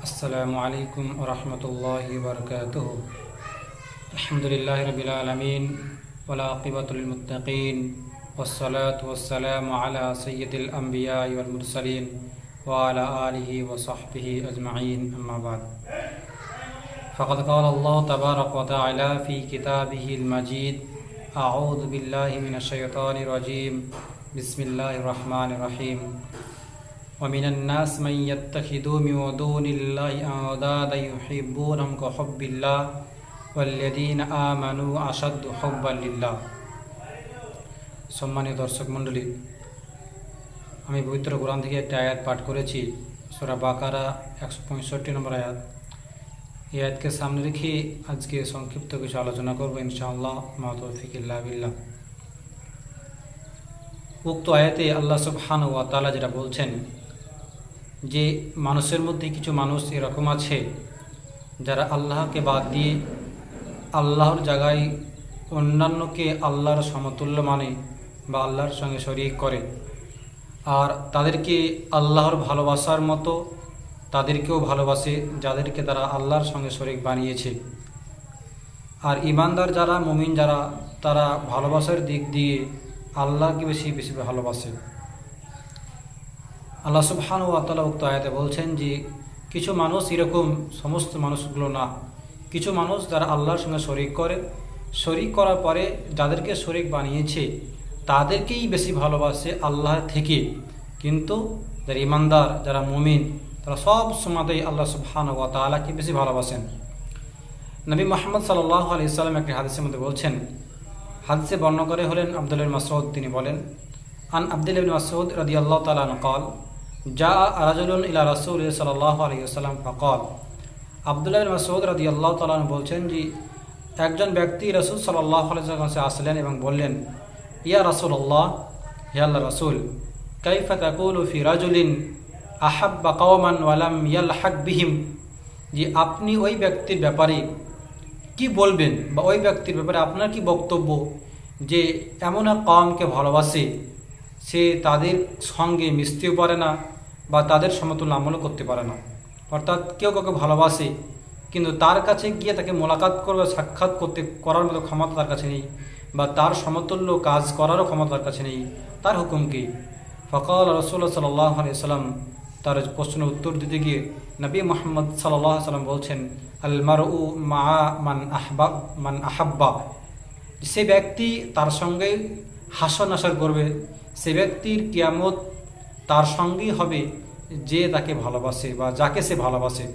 السلام عليكم ورحمة الله وبركاته. الحمد لله رب العالمين والعاقبة للمتقين والصلاة والسلام على سيد الأنبياء والمرسلين وعلى آله وصحبه أجمعين. أما بعد فقد قال الله تبارك وتعالى في كتابه المجيد أعوذ بالله من الشيطان الرجيم. بسم الله الرحمن الرحيم. ومن الناس من يتخذ من دون الله أندادا يحبونهم كحب الله والذين آمنوا أشد حبا لله সম্মানীয় দর্শক মণ্ডলী আমি পবিত্র কোরআন থেকে একটা আয়াত পাঠ করেছি সোরা বাকারা একশো পঁয়ষট্টি নম্বর আয়াত এই আয়াতকে সামনে রেখে আজকে সংক্ষিপ্ত কিছু আলোচনা করবো ইনশাআল্লাহ মাতফিকিল্লা বিল্লাহ উক্ত আয়াতে আল্লাহ সুবহান ওয়া তাআলা যেটা বলছেন যে মানুষের মধ্যে কিছু মানুষ এরকম আছে, যারা আল্লাহকে বাদ দিয়ে আল্লাহর জায়গায় অন্যান্যকে আল্লাহর সমতুল্য মানে বা আল্লাহর সঙ্গে শরিক করে। আর তাদেরকে আল্লাহর ভালোবাসার মতো তাদেরকেও ভালোবাসে, যাদেরকে তারা আল্লাহর সঙ্গে শরিক বানিয়েছে। আর ইমানদার যারা, মুমিন যারা, তারা ভালোবাসার দিক দিয়ে আল্লাহকে বেশি বেশি ভালোবাসে। আল্লাহ সুবহান ও আতালা উক্ত আয়াতে বলছেন যে, কিছু মানুষ এরকম সমস্ত মানুষগুলো না। কিছু মানুষ যারা আল্লাহর সঙ্গে শরিক করে, শরিক করার পরে যাদেরকে শরিক বানিয়েছে, তাদেরকেই বেশি ভালোবাসে আল্লাহ থেকে। কিন্তু যারা ইমানদার, যারা মুমিন, তারা সব সময়তেই আল্লাহ সুবহান ও তালাকে বেশি ভালোবাসেন। নবী মোহাম্মদ সাল্লাহ আলি ইসলাম একটি হাদিসের মধ্যে বলছেন, হাদিসে বর্ণ করে হলেন আবদুল্লাহ মাসৌদ তিনি বলেন, আন আবদুল্লাহ মাসৌদ রদি আল্লাহ তালান কল যা রাজুলুন ইলা রাসুল সাল্লাহ আলিয়াল্লাম ফকল আবদুল্লাহ মাসুদ রাদি আল্লাহ তালন বলছেন যে একজন ব্যক্তি রসুল সাল্লাহ আলিয়ার আসলেন এবং বললেন, ইয়া রাসুল আল্লাহ হিয়াল্লা রাসুল, কাইফা তাকুল ফি রাজুলিন আহাব্বা কওমান ওয়ালাম ইয়াল হাক বিহিম? যে আপনি ওই ব্যক্তির ব্যাপারে কি বলবেন বা ওই ব্যক্তির ব্যাপারে আপনার কি বক্তব্য যে, এমন এক কমকে ভালোবাসে সে তাদের সঙ্গে মিশতেও পারে না বা তাদের সমতুল্য আমলও করতে পারে না। অর্থাৎ কেউ কাউকে ভালোবাসে, কিন্তু তার কাছে গিয়ে তাকে মোলাকাত করবে, সাক্ষাৎ করতে, করার মতো ক্ষমতা তার কাছে নেই বা তার সমতুল্য কাজ করারও ক্ষমতা তার কাছে নেই। তার হুকুম কি? ফকাল রসুল্লাহ সাল্লাহ সাল্লাম তার প্রশ্নের উত্তর দিতে গিয়ে নবী মোহাম্মদ সাল্লাহ সাল্লাম বলছেন আলমার উ মা মান আহবা, মান আহাব্বা। সে ব্যক্তি তার সঙ্গে হাসন আসার করবে সে ব্যক্তির কিয়ামত তার সঙ্গেই হবে যে তাকে ভালোবাসে বা যাকে সে ভালোবাসে।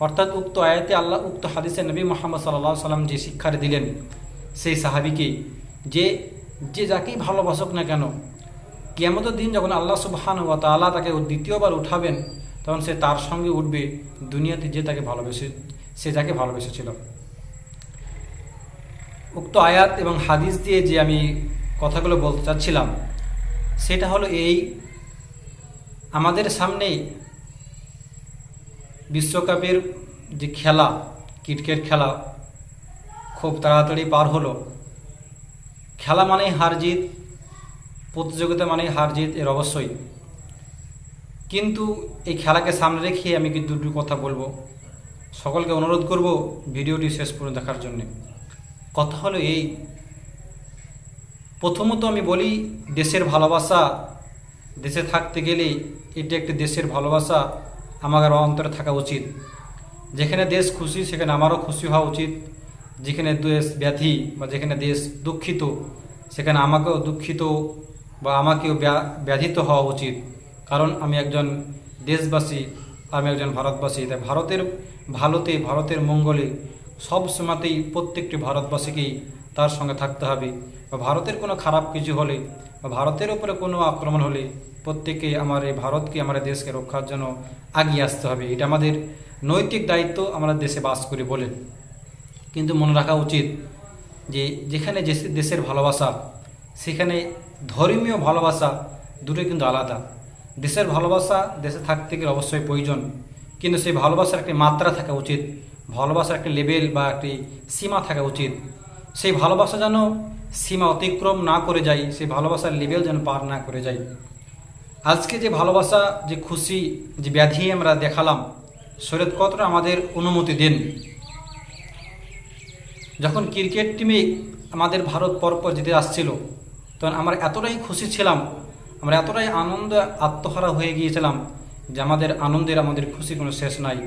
অর্থাৎ উক্ত আয়াতে আল্লাহ, উক্ত হাদিসে নবী মোহাম্মদ সাল্লাহ সাল্লাম যে শিক্ষারে দিলেন, সেই সাহাবিকে যে যে যাকেই ভালোবাসুক না কেন, কিয়ামতের দিন যখন আল্লাহ সুবহান ওয়া তাআলা তাকে দ্বিতীয়বার উঠাবেন, তখন সে তার সঙ্গে উঠবে দুনিয়াতে যে তাকে ভালোবেসে, সে যাকে ভালোবেসেছিল। উক্ত আয়াত এবং হাদিস দিয়ে যে আমি কথাগুলো বলতে চাচ্ছিলাম সেটা হলো এই আমাদের সামনেই বিশ্বকাপের যে খেলা, ক্রিকেট খেলা খুব তাড়াতাড়ি পার হলো। খেলা মানেই হার জিত, প্রতিযোগিতা মানেই হার জিত এর অবশ্যই। কিন্তু এই খেলাকে সামনে রেখে আমি কি দুটো কথা বলব। সকলকে অনুরোধ করব ভিডিওটি শেষ পর্যন্ত দেখার জন্যে। কথা হলো এই প্রথমত আমি বলি, দেশের ভালোবাসা, দেশে থাকতে গেলে এটি একটি দেশের ভালোবাসা আমার অন্তরে থাকা উচিত। যেখানে দেশ খুশি, সেখানে আমারও খুশি হওয়া উচিত। যেখানে দেশ ব্যাধি বা যেখানে দেশ দুঃখিত, সেখানে আমাকেও দুঃখিত বা আমাকেও ব্যাধিত হওয়া উচিত। কারণ আমি একজন দেশবাসী, আমি একজন ভারতবাসী। তাই ভারতের ভালোতে, ভারতের মঙ্গলে সব সময়তেই প্রত্যেকটি ভারতবাসীকেই তার সঙ্গে থাকতে হবে। বা ভারতের কোনো খারাপ কিছু হলে, বা ভারতের উপরে কোনো আক্রমণ হলে প্রত্যেকে আমার এই ভারতকে, আমার দেশকে রক্ষার জন্য আগিয়ে আসতে হবে। এটা আমাদের নৈতিক দায়িত্ব আমরা দেশে বাস করি বলে। কিন্তু মনে রাখা উচিত যে, যেখানে যে দেশের ভালোবাসা, সেখানে ধর্মীয় ভালোবাসা দুটোই কিন্তু আলাদা। দেশের ভালোবাসা দেশে থাকতে গেলে অবশ্যই প্রয়োজন। কিন্তু সেই ভালোবাসার একটি মাত্রা থাকা উচিত। ভালোবাসার একটি লেভেল বা একটি সীমা থাকা উচিত। সেই ভালোবাসা যেন সীমা অতিক্রম না করে যায়, সেই ভালোবাসার লেভেল যেন পার না করে যায়। আজকে যে ভালোবাসা, যে খুশি, যে ব্যাধি আমরা দেখালাম, শরীয়ত কতটা আমাদের অনুমতি দেন? যখন ক্রিকেট টিমে আমাদের ভারত পরপর জিতে আসছিল, তখন আমরা এতটাই খুশি ছিলাম, আমরা এতটাই আনন্দ আত্মহারা হয়ে গিয়েছিলাম যে আমাদের আনন্দের, আমাদের খুশি কোনো শেষ নাই।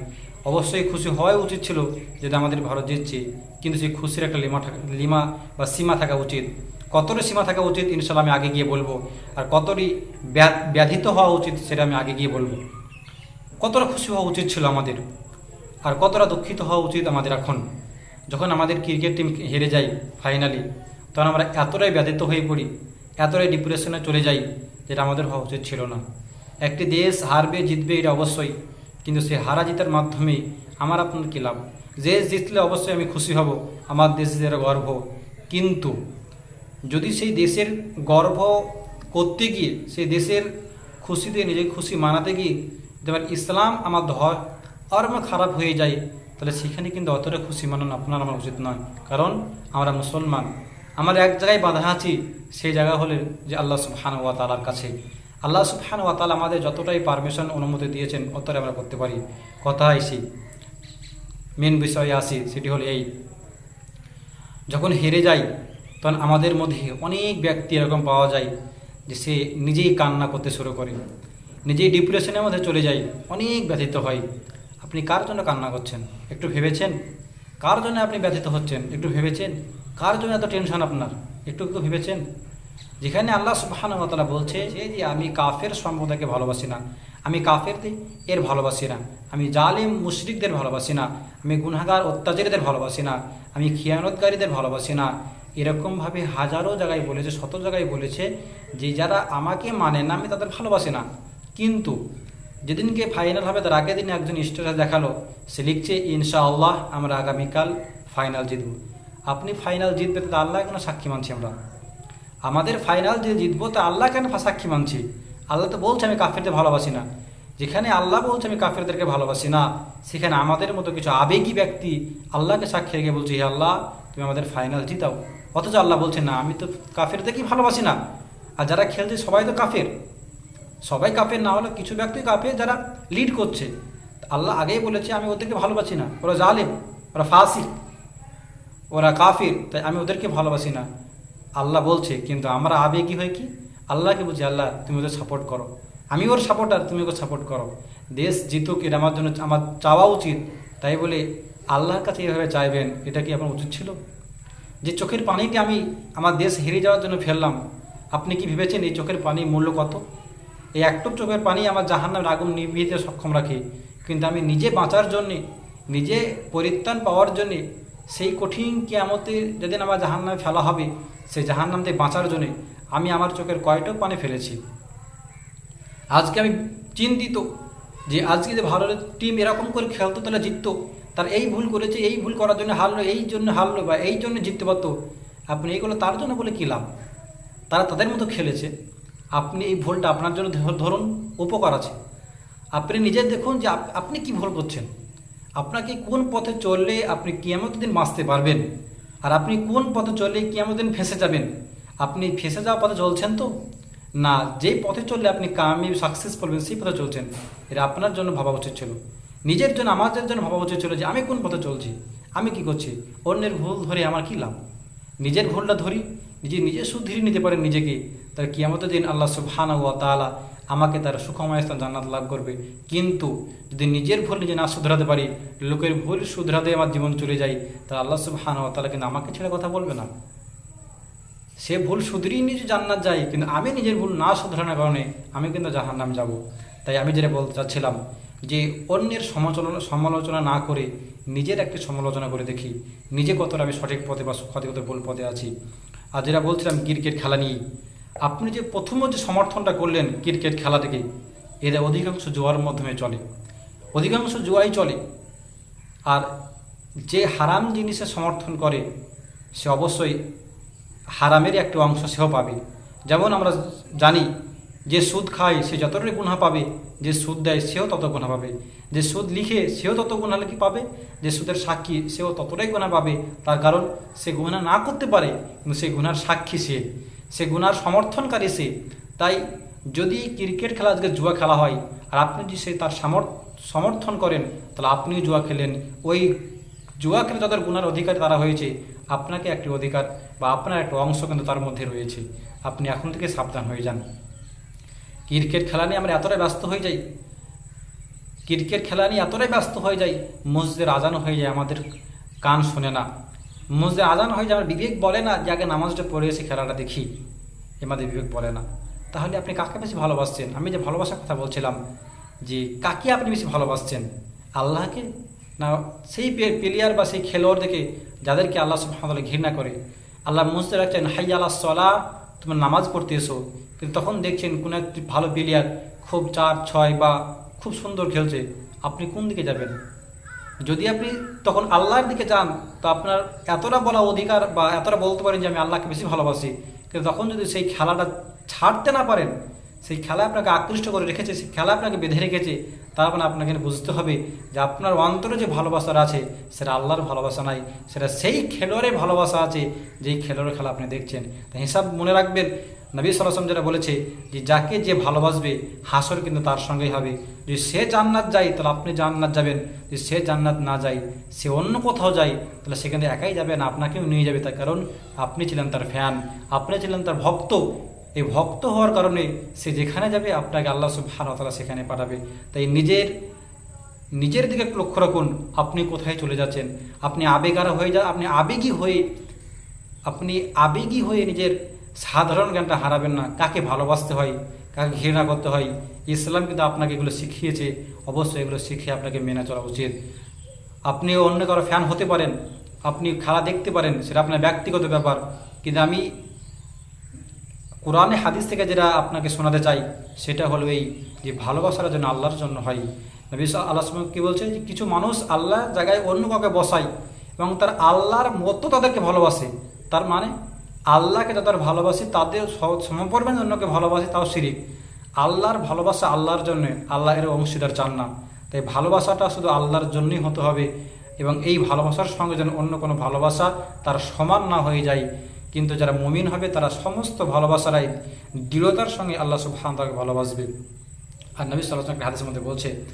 অবশ্যই খুশি হওয়াই উচিত ছিল যদি আমাদের ভারত জিতছে। কিন্তু সেই খুশির একটা লিমা লিমা বা সীমা থাকা উচিত। কতটা সীমা থাকা উচিত ইনশাল্লাহ আমি আগে গিয়ে বলব। আর কতটি ব্যাধ- ব্যাধিত হওয়া উচিত সেটা আমি আগে গিয়ে বলব। কতটা খুশি হওয়া উচিত ছিল আমাদের? আর কতটা দুঃখিত হওয়া উচিত আমাদের এখন? যখন আমাদের ক্রিকেট টিম হেরে যায় ফাইনালি তখন আমরা এতটাই ব্যথিত হয়ে পড়ি, এতটাই ডিপ্রেশনে চলে যাই যেটা আমাদের হওয়া উচিত ছিল না। একটি দেশ হারবে, জিতবে এটা অবশ্যই। কিন্তু সেই হারা জিতার মাধ্যমে আমার আপনার কী লাভ? যে জিতলে অবশ্যই আমি খুশি হব, আমার দেশের গর্ব। কিন্তু যদি সেই দেশের গর্ব করতে গিয়ে, সেই দেশের খুশিতে নিজেকে খুশি মানাতে গিয়ে যেমন ইসলাম আমার ধর আর আমার খারাপ হয়ে যায়, তাহলে সেখানে কিন্তু অতটা খুশি মানানো আপনার আমার উচিত নয়। কারণ আমরা মুসলমান, আমরা এক জায়গায় বাধা আছি, সেই জায়গা হলে যে আল্লাহ সুবহান ওয়া তালার কাছে। আল্লাহ সুবহান ওয়া তালা আমাদের যতটাই পারমিশন অনুমতি দিয়েছেন অতটাই আমরা করতে পারি। কথা আইসি মেন বিষয়ে আসি, সেটি হলো এই। যখন হেরে যাই, তখন আমাদের মধ্যে অনেক ব্যক্তি এরকম পাওয়া যায় যে সে নিজেই কান্না করতে শুরু করে। নিজেই ডিপ্রেশনের মধ্যে চলে যায়, অনেক ব্যথিত হয়। আপনি কার জন্য কান্না করছেন? একটু ভেবেছেন? কার জন্য আপনি ব্যথিত হচ্ছেন? একটু ভেবেছেন? কার জন্য এত টেনশন আপনার? একটু একটু ভেবেছেন? যেখানে আল্লাহ সুবাহানুতলা বলছে যে যে আমি কাফের সম্প্রদায়কে ভালোবাসি না। আমি কাফেরদের এর ভালোবাসি না। আমি জালেম, মুশরিকদের ভালোবাসি না। আমি গুনাগার অত্যাচারীদের ভালোবাসি না। আমি খিয়ানতকারীদের ভালোবাসি না। এরকমভাবে হাজারো জায়গায় বলেছে, শত জায়গায় বলেছে যে, যারা আমাকে মানে না, আমি তাদের ভালোবাসি না। কিন্তু যেদিনকে ফাইনাল হবে, তার আগের দিন একজন স্টেটাস দেখাল। সে লিখছে, ইনশাআল্লাহ, আমরা আগামীকাল ফাইনাল জিতব। আপনি ফাইনাল জিতবে তো আল্লাহ কোনো সাক্ষী মানছি আমরা। আমাদের ফাইনাল যে জিতবো, তা আল্লাহ কেন সাক্ষী মানছি? আল্লাহ তো বলছে, আমি কাফেরদের ভালোবাসি না। যেখানে আল্লাহ বলছে, আমি কাফেরদেরকে ভালোবাসি না, সেখানে আমাদের মতো কিছু আবেগী ব্যক্তি আল্লাহকে সাক্ষী রেখে বলছে, হে আল্লাহ, তুমি আমাদের ফাইনাল জিতাও। অথচ আল্লাহ বলছে, না, আমি তো কাফেরদেরকেই ভালোবাসি না। আর যারা খেলছে, সবাই তো কাফের। সবাই কাফের না হলে কিছু ব্যক্তি কাফের যারা লিড করছে। আল্লাহ আগেই বলেছে, আমি ওদেরকে ভালোবাসি না। ওরা জালেম, ওরা ফাসিক, ওরা কাফির, তাই আমি ওদেরকে ভালোবাসি না। আল্লাহ বলছে, কিন্তু আমরা আবেগী হয় কি? আল্লাহকে বলছি আল্লাহ, তুমি ওদের সাপোর্ট করো। আমি ওর সাপোর্টার তুমি ওকে সাপোর্ট করো। দেশ জিতুক, এটা আমার জন্য, আমার চাওয়া উচিত। তাই বলে আল্লাহর কাছে এভাবে চাইবেন, এটা কি আপনার উচিত ছিল? যে চোখের পানিটি আমি আমার দেশ হেরে যাওয়ার জন্য ফেললাম, আপনি কি ভেবেছেন এই চোখের পানির মূল্য কত? এই একটু চোখের পানি আমার জাহান্নামের আগুন নিভিতে সক্ষম রাখে। কিন্তু আমি নিজে বাঁচার জন্যে, নিজে পরিত্রাণ পাওয়ার জন্যে সেই কঠিন কিয়ামতে যেদিন আমার জাহান্নামে ফেলা হবে সেই জাহান্নাম থেকে বাঁচার জন্যে আমি আমার চোখের কয়টক পানি ফেলেছি। আজকে আমি চিন্তিত যে আজকে যে ভারতের টিম এরকম করে খেলতো তাহলে জিততো, তার এই ভুল করেছে, এই ভুল করার জন্য হারলো, এই জন্য হারলো বা এই জন্য জিততে পারতো। আপনি এইগুলো তার জন্য বলে কী লাভ? তারা তাদের মতো খেলেছে। আপনি এই ভুলটা আপনার জন্য ধরুন উপকার আছে। আপনি নিজে দেখুন যে আপ- আপনি কি ভুল করছেন। আপনাকে কোন পথে চললে আপনি কিয়ামত দিন বাঁচতে পারবেন? আর আপনি কোন পথে চলে কিয়ামত দিন ফেসে যাবেন? আপনি ফেসে যাওয়া পথে চলছেন তো? না, যেই পথে চললে আপনি কামি সাকসেস করবেন, সেই পথে চলছেন। এটা আপনার জন্য ভাবা উচিত ছিল। নিজের জন্য, আমাদের জন্য ভাবা উচিত ছিল যে, আমি কোন পথে চলছি? আমি কি করছি? অন্যের ভুল ধরে আমার কি লাভ? নিজের ভুলটা ধরি, নিজে নিজে শুধরিয়ে নিতে পারেন নিজেকে। তার কিয়ামতের দিন আল্লাহ সুবহানা ওয়া তাআলা আমাকে তার সুখময় স্থান জান্নাত লাভ করবে। কিন্তু যদি নিজের ভুল নিজে না শুধরাতে পারি, লোকের ভুল শুধরাতে আমার জীবন চলে যায় তা আল্লাহ সুবহানা ওয়া তাআলা কিন্তু আমাকে ছেড়ে কথা বলবে না। সে ভুল শুধরিয়ে নিজে জান্নাত যায়, কিন্তু আমি নিজের ভুল না শুধরানোর কারণে আমি কিন্তু জাহান্নাম যাব। তাই আমি যেটা বলতে চাচ্ছিলাম, যে অন্যের সমালোচনা সমালোচনা না করে নিজের একটি সমালোচনা করে দেখি, নিজে কতটা আমি সঠিক পথে বা ক্ষতিগত ভুল পথে আছি। আর যেটা বলছিলাম, ক্রিকেট খেলা নিয়ে আপনি যে প্রথম যে সমর্থনটা করলেন ক্রিকেট খেলাটাকে এরা অধিকাংশ জোয়ার মাধ্যমে চলে। অধিকাংশ জুয়াই চলে। আর যে হারাম জিনিসের সমর্থন করে, সে অবশ্যই হারামের একটা অংশ সেও পাবে। যেমন আমরা জানি, যে সুদ খায়, সে যতটাই গুণা পাবে, যে সুদ দেয়, সেও তত গুণা পাবে। যে সুদ লিখে, সেও তত গুণা লিখে পাবে। যে সুদের সাক্ষী, সেও ততটাই গুণা পাবে। তার কারণ, সে গুণা না করতে পারে, কিন্তু সে গুণার সাক্ষী সে। সে গুনার সমর্থনকারী সে। তাই যদি ক্রিকেট খেলা আজকে জুয়া খেলা হয়, আর আপনি যদি সে তার সমর্থন করেন, তাহলে আপনিও জুয়া খেলেন। ওই জুয়া খেলে যাদের গুণার অধিকার তারা হয়েছে। আপনাকে একটি অধিকার বা আপনার একটা অংশ কিন্তু তার মধ্যে রয়েছে। আপনি এখন থেকে সাবধান হয়ে যান। ক্রিকেট খেলা নিয়ে আমরা এতটাই ব্যস্ত হয়ে যাই। ক্রিকেট খেলা নিয়ে এতটাই ব্যস্ত হয়ে যাই, মসজিদের আজানো হয়ে যায়, আমাদের কান শোনে না। মসজিদে আজান হয়ে আমার বিবেক বলে না, যে আগে নামাজটা পড়ে এসে খেলাটা দেখি। আমাদের বিবেক বলে না। তাহলে আপনি কাকে বেশি ভালোবাসছেন? আমি যে ভালোবাসার কথা বলছিলাম, যে কাকে আপনি বেশি ভালোবাসছেন? আল্লাহকে? না সেই প্লেয়ার বা সেই খেলোয়াড়দেরকে যাদেরকে আল্লাহ সুবহানাহু ঘৃণা করে? আল্লাহ মসজিদে রাখছেন হাই আল্লাহ সলা, তোমার নামাজ পড়তে এসো। কিন্তু তখন দেখছেন কোনো একটি ভালো প্লেয়ার খুব চার, ছয় বা খুব সুন্দর খেলছে। আপনি কোন দিকে যাবেন? যদি আপনি তখন আল্লাহর দিকে যান তো আপনার এতটা বলা অধিকার বা এতটা বলতে পারেন যে আমি আল্লাহকে বেশি ভালোবাসি। কিন্তু তখন যদি সেই খেলাটা ছাড়তে না পারেন, সেই খেলা আপনাকে আকৃষ্ট করে রেখেছে, সেই খেলা আপনাকে বেঁধে রেখেছে, তার মানে আপনাকে বুঝতে হবে যে আপনার অন্তরে যে ভালোবাসার আছে, সেটা আল্লাহর ভালোবাসা নাই, সেটা সেই খেলোয়াড়ের ভালোবাসা আছে, যেই খেলোয়াড়ের খেলা আপনি দেখছেন। তাই হিসাব মনে রাখবেন নবী সালাম যেটা বলেছে যে যাকে যে ভালোবাসবে, হাসর কিন্তু তার সঙ্গেই হবে। যদি সে জান্নাত যায়, তাহলে আপনি জান্নাত যাবেন। যদি সে জান্নাত না যায়, সে অন্য কোথাও যায়, তাহলে সেখানে একাই যাবেন আপনাকেও নিয়ে যাবে তার কারণ আপনি ছিলেন তার ফ্যান, আপনি ছিলেন তার ভক্ত। এই ভক্ত হওয়ার কারণে সে যেখানে যাবে, আপনাকে আল্লাহ সব সুবহানাহু সেখানে পাঠাবে। তাই নিজের নিজের দিকে লক্ষ্য রাখুন, আপনি কোথায় চলে যাচ্ছেন? আপনি আবেগারা হয়ে যা, আপনি আবেগী হয়ে, আপনি আবেগী হয়ে নিজের সাধারণ জ্ঞানটা হারাবেন না। কাকে ভালোবাসতে হয়, কাকে ঘৃণা করতে হয়, ইসলাম কিন্তু আপনাকে এগুলো শিখিয়েছে। অবশ্যই এগুলো শিখে আপনাকে মেনে চলা উচিত। আপনি অন্য কারও ফ্যান হতে পারেন, আপনি খেলা দেখতে পারেন, সেটা আপনার ব্যক্তিগত ব্যাপার। কিন্তু আমি কোরআনে হাদিস থেকে যেটা আপনাকে শোনাতে চাই, সেটা হলো এই যে ভালোবাসার জন্য আল্লাহর জন্য হয়। নবী আল্লাহ কি বলছে যে, কিছু মানুষ আল্লাহ জায়গায় অন্য কাউকে বসায় এবং তার আল্লাহর মতো তাদেরকে ভালোবাসে। তার মানে আল্লাহকে যাদের ভালোবাসে তাদের সমপরিমাণ অন্যকে ভালোবাসে, তাও শিরিক। আল্লাহর ভালোবাসা আল্লাহর জন্য, আল্লাহ এর অংশীদার চান না তাই ভালোবাসাটা শুধু আল্লাহর জন্যই হতে হবে এবং এই ভালোবাসার সঙ্গে যেন অন্য কোনো ভালোবাসা তার সমান না হয়ে যায়। কিন্তু যারা মুমিন হবে, তারা সমস্ত ভালোবাসারাই দৃঢ়তার সঙ্গে আল্লাহ সুবহান তাকে ভালোবাসবে। আর নবী সাল্লাল্লাহু আলাইহি হাদিসের মধ্যে বলছে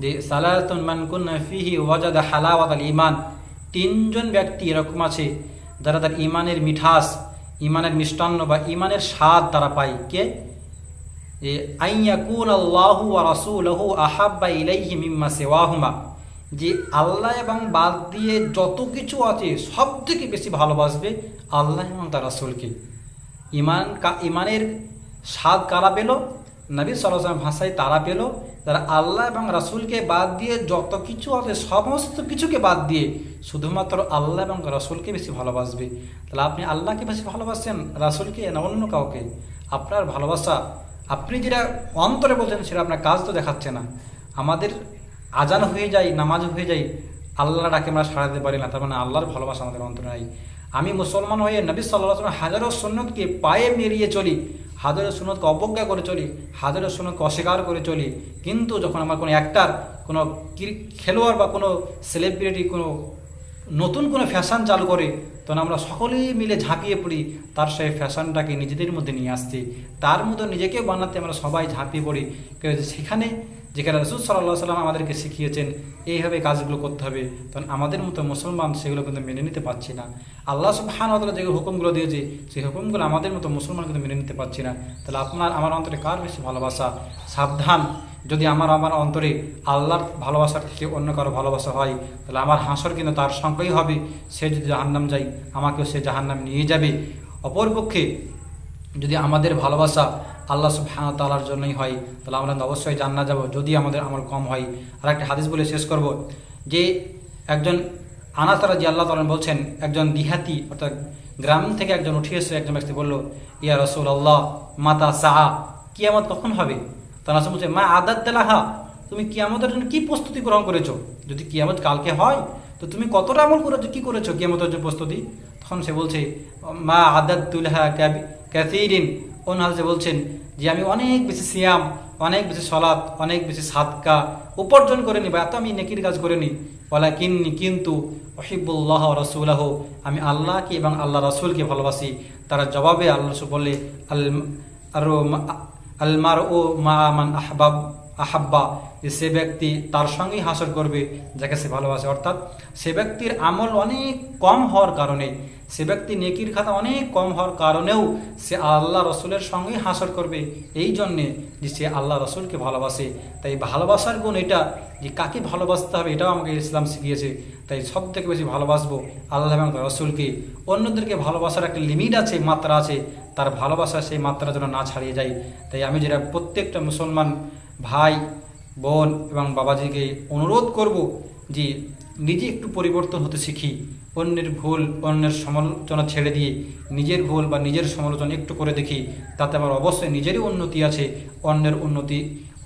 যে, সালাতুন মান কুন্না ফিহি ওয়াজাদা হালাওয়াত আল ঈমান। তিনজন ব্যক্তি এরকম আছে যারা তার ইমানের মিঠাস ইমানের মিষ্টান্ন বা ইমানের স্বাদ তারা পায় কে? যে আইয়াকুল আল্লাহু রাসূলুহু আহাব্বা ইলাইহি মিম্মা সেওয়াহুমা। যে আল্লাহ এবং বাদ দিয়ে যত কিছু আছে সব থেকে বেশি ভালোবাসবে আল্লাহ এবং তার রাসুলকে। ইমান ইমানের স্বাদ কারা পেল? নবী সাল্লাম ভাষায় তারা পেল যারা আল্লাহ এবং রাসূলকে বাদ দিয়ে যত কিছু আছে, সমস্ত কিছুকে বাদ দিয়ে শুধুমাত্র আল্লাহ এবং রাসূলকে বেশি ভালোবাসবে। তাহলে আপনি আল্লাহকে বেশি ভালোবাসছেন রাসূলকে না অন্য কাউকে? আপনার ভালোবাসা, আপনি যেটা অন্তরে বলছেন সেটা আপনার কাজ তো দেখাচ্ছে না। আমাদের আজান হয়ে যায়, নামাজ হয়ে যায় আল্লাহ ডাকে আমরা সাড়া দিতে পারি না, তার মানে আল্লাহর ভালোবাসা আমাদের অন্তরে নাই। আমি মুসলমান হয়ে নবী সাল্লাহ হাজারো সুন্নতকে পায়ে মেরিয়ে চলি হাজারো সুনতকে অবজ্ঞা করে চলি হাজারো সুনতকে অস্বীকার করে চলি, কিন্তু যখন আমার কোনো অ্যাক্টার কোনো খেলোয়াড় বা কোনো সেলিব্রিটি কোনো নতুন কোনো ফ্যাশন চালু করে, তখন আমরা সকলেই মিলে ঝাঁপিয়ে পড়ি, তার সেই ফ্যাশনটাকে নিজেদের মধ্যে নিয়ে আসতে। তার মধ্যে নিজেকে বানাতে আমরা সবাই ঝাঁপিয়ে পড়ি। সেখানে যেখানে রসুল সাল্লাহ সাল্লাম আমাদেরকে শিখিয়েছেন, এইভাবে কাজগুলো করতে হবে। তখন আমাদের মতো মুসলমান সেগুলো কিন্তু মেনে নিতে পারছি না। আল্লাহ সুবহান যে হুকুমগুলো দিয়েছে, সেই হুকুমগুলো আমাদের মতো মুসলমান কিন্তু মেনে নিতে পারছি না। তাহলে আপনার, আমার অন্তরে কার বেশি ভালোবাসা? সাবধান। যদি আমার আমার অন্তরে আল্লাহর ভালোবাসার থেকে অন্য কারও ভালোবাসা হয়, তাহলে আমার হাসর কিন্তু তার সঙ্গেই হবে। সে যদি জাহান্নাম যায়, আমাকেও সে জাহান্নাম নিয়ে যাবে। অপরপক্ষে যদি আমাদের ভালোবাসা আল্লাহ সুবহান তালার জন্যই হয়, তাহলে আমরা অবশ্যই জান্না যাব। যদি আমাদের আমল কম হয় আর একটা হাদিস বলে শেষ করব যে একজন আনাতারা যে আল্লাহ তালা বলছেন, একজন দিহাতি অর্থাৎ গ্রাম থেকে একজন উঠে এসে একজন ব্যক্তি বলল, ইয়া রসুল আল্লাহ মাতা সাহা কিয়ামত কখন হবে? তারা বলছে, মা আদাত দেলাহা তুমি কিয়ামতের জন্য কি প্রস্তুতি গ্রহণ করেছ? যদি কিয়ামত কালকে হয়, তো তুমি কতটা আমল করেছ? কি করেছ কিয়ামতের জন্য প্রস্তুতি? তখন সে বলছে, মা আদাত তুলহা ক্যাথিরিন অন্য হাদিসে বলছেন যে, আমি অনেক বেশি সিয়াম, অনেক বেশি সলাৎ অনেক বেশি সাদকা উপার্জন করে নি বা এত আমি নেকির কাজ করে নি বলা কিন্নি কিন্তু অহিবুল্লাহ রসুল্লাহ আমি আল্লাহকে এবং আল্লাহ রসুলকে ভালোবাসি। তারা জবাবে আল্লাহ রসুল বললে, আল, আর আলমার ও মা আমান আহবাব। আহাব্বা, যে সে ব্যক্তি তার সঙ্গেই হাসর করবে, যাকে সে ভালোবাসে। অর্থাৎ সে ব্যক্তির আমল অনেক কম হওয়ার কারণে, সে ব্যক্তি নেকির খাতা অনেক কম হওয়ার কারণেও সে আল্লাহ রসুলের সঙ্গেই হাসর করবে। এই জন্যে যে সে আল্লাহ রসুলকে ভালোবাসে। তাই ভালোবাসার গুণ এটা যে কাকে ভালোবাসতে হবে, এটাও আমাকে ইসলাম শিখিয়েছে। তাই সব থেকে বেশি ভালোবাসবো আল্লাহ এবং রসুলকে। অন্যদেরকে ভালোবাসার একটা লিমিট আছে, মাত্রা আছে। তার ভালোবাসা সেই মাত্রা যেন না ছাড়িয়ে যায় তাই আমি যেটা প্রত্যেকটা মুসলমান ভাই, বোন এবং বাবাজিকে অনুরোধ করব যে নিজে একটু পরিবর্তন হতে শিখি। অন্যের ভুল, অন্যের সমালোচনা ছেড়ে দিয়ে নিজের ভুল বা নিজের সমালোচনা একটু করে দেখি, তাতে আমার অবশ্যই নিজেরই উন্নতি আছে, অন্যের উন্নতি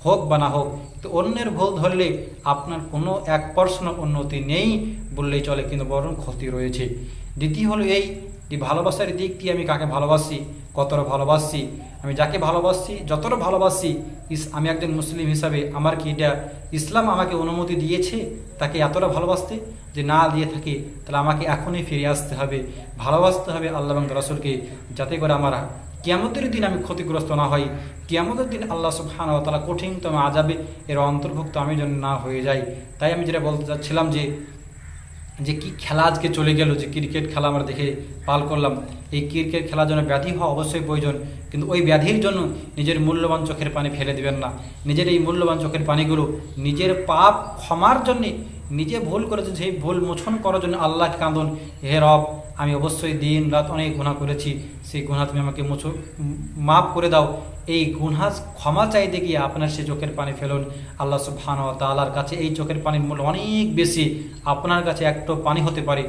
হোক বা না হোক। তো অন্যের ভুল ধরলে আপনার কোনো এক পার্সেন্ট উন্নতি নেই বললেই চলে, কিন্তু বরং ক্ষতি রয়েছে। দ্বিতীয় হলো এই যে ভালোবাসার দিক দিয়ে আমি কাকে ভালোবাসি, কতটা ভালোবাসি, আমি যাকে ভালোবাসি, যতটা ভালোবাসি, ইস, আমি একজন মুসলিম হিসাবে আমার কি এটা ইসলাম আমাকে অনুমতি দিয়েছে তাকে এতটা ভালোবাসতে যে না দিয়ে থাকে, তাহলে আমাকে এখনই ফিরে আসতে হবে, ভালোবাসতে হবে আল্লাহ এবং রসুলকে যাতে করে আমার কিয়ামতের দিন আমি ক্ষতিগ্রস্ত না হই, কিয়ামতের দিন আল্লাহ সুবহান তালা কঠিনতম আজাবে এর অন্তর্ভুক্ত আমি যেন না হয়ে যাই। তাই আমি যেটা বলতে চাচ্ছিলাম যে যে কি খেলা আজকে চলে গেল, যে ক্রিকেট খেলা আমরা দেখে পাল করলাম। এই ক্রিকেট খেলার জন্য ব্যাধি হওয়া অবশ্যই প্রয়োজন। কিন্তু ওই ব্যাধির জন্য নিজের মূল্যবান চোখের পানি ফেলে দিবেন না। নিজের এই মূল্যবান চোখের পানিগুলো নিজের পাপ ক্ষমার জন্যে, নিজে ভুল করেছে, সেই ভুল মোছন করার জন্য আল্লাহকে কাঁদন। হে রব, আমি অবশ্যই দিন রাত অনেক গুণা করেছি। সেই গুণা তুমি আমাকে মুছো মাফ করে দাও। এই গুণা ক্ষমা চাইতে গিয়ে আপনার সে চোখের পানি ফেলুন। আল্লাহ সুবহান তালার কাছে এই চোখের পানির মূল্য অনেক বেশি। আপনার কাছে একটু পানি হতে পারে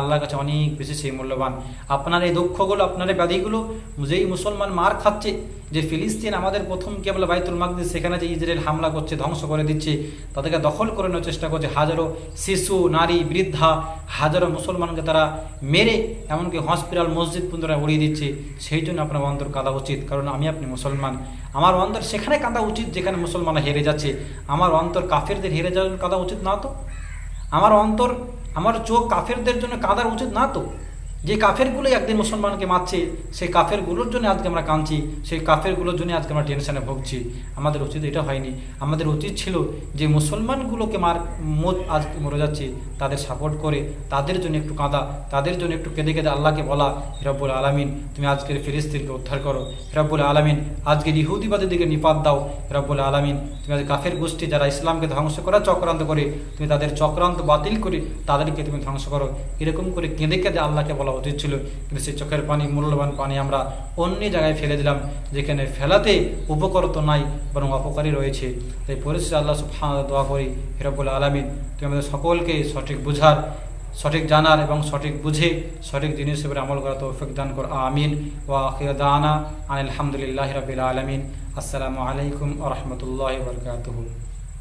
আল্লাহর কাছে অনেক বেশি সেই মূল্যবান। আপনার এই দুঃখগুলো, আপনার এই ব্যাধিগুলো, যেই মুসলমান মার খাচ্ছে, যে ফিলিস্তিন আমাদের প্রথম কেবল বাইতুল মাকদিস, সেখানে যে ইসরায়েল হামলা করছে, ধ্বংস করে দিচ্ছে, তাদেরকে দখল করে নেওয়ার চেষ্টা করছে হাজারো শিশু, নারী, বৃদ্ধা, হাজারো মুসলমানকে তারা মেরে, এমনকি হসপিটাল, মসজিদ পর্যন্ত উড়িয়ে দিচ্ছে। সেই জন্য আপনার অন্তর কাঁদা উচিত, কারণ আমি আপনি মুসলমান। আমার অন্তর সেখানে কাঁদা উচিত যেখানে মুসলমান হেরে যাচ্ছে। আমার অন্তর কাফেরদের হেরে যাওয়ার কাঁদা উচিত না তো? আমার অন্তর, আমার চোখ কাফেরদের জন্য কাঁদার উচিত না তো? যে কাফেরগুলোই একদিন মুসলমানকে মারছে, সেই কাফেরগুলোর জন্য আজকে আমরা কাঁদছি, সেই কাফেরগুলোর জন্য আজকে আমরা টেনশনে ভুগছি। আমাদের উচিত এটা হয়নি। আমাদের উচিত ছিল যে মুসলমানগুলোকে মার মত আজকে মরে যাচ্ছে, তাদের সাপোর্ট করে, তাদের জন্য একটু কাঁদা, তাদের জন্য একটু কেঁদে কেঁদে আল্লাহকে বলা হিরাবুল আলামিন, তুমি আজকের ফিরিস্তিনকে উদ্ধার করো। হিরাবুল আলামিন, আজকের ইহুদিবাদের দিকে নিপাত দাও। হিরাবুল আলামিন, তুমি আজ কাফের গোষ্ঠী যারা ইসলামকে ধ্বংস করার চক্রান্ত করে, তুমি তাদের চক্রান্ত বাতিল করে, তাদেরকে তুমি ধ্বংস করো। এরকম করে কেঁদে কেঁদে আল্লাহকে বলা উচিত ছিল কিন্তু সেই চোখের পানি, মূল্যবান পানি আমরা অন্য জায়গায় ফেলে দিলাম, যেখানে ফেলাতে উপকার তো নাই, বরং অপকারী রয়েছে। তাই পরিস্থিতি আল্লাহ সুবহান দোয়া করি হিরাবুল আলমিন, তুমি আমাদের সকলকে সঠিক বুঝার, সঠিক জানার এবং সঠিক বুঝে সঠিক জিনিস হিসেবে আমল করা তৌফিক দান কর। আমিন। ওয়া আখির দানা আনিল হামদুলিল্লাহ রবিল আলমিন। আসসালামু আলাইকুম আ রহমতুল্লাহ বরকাতহ।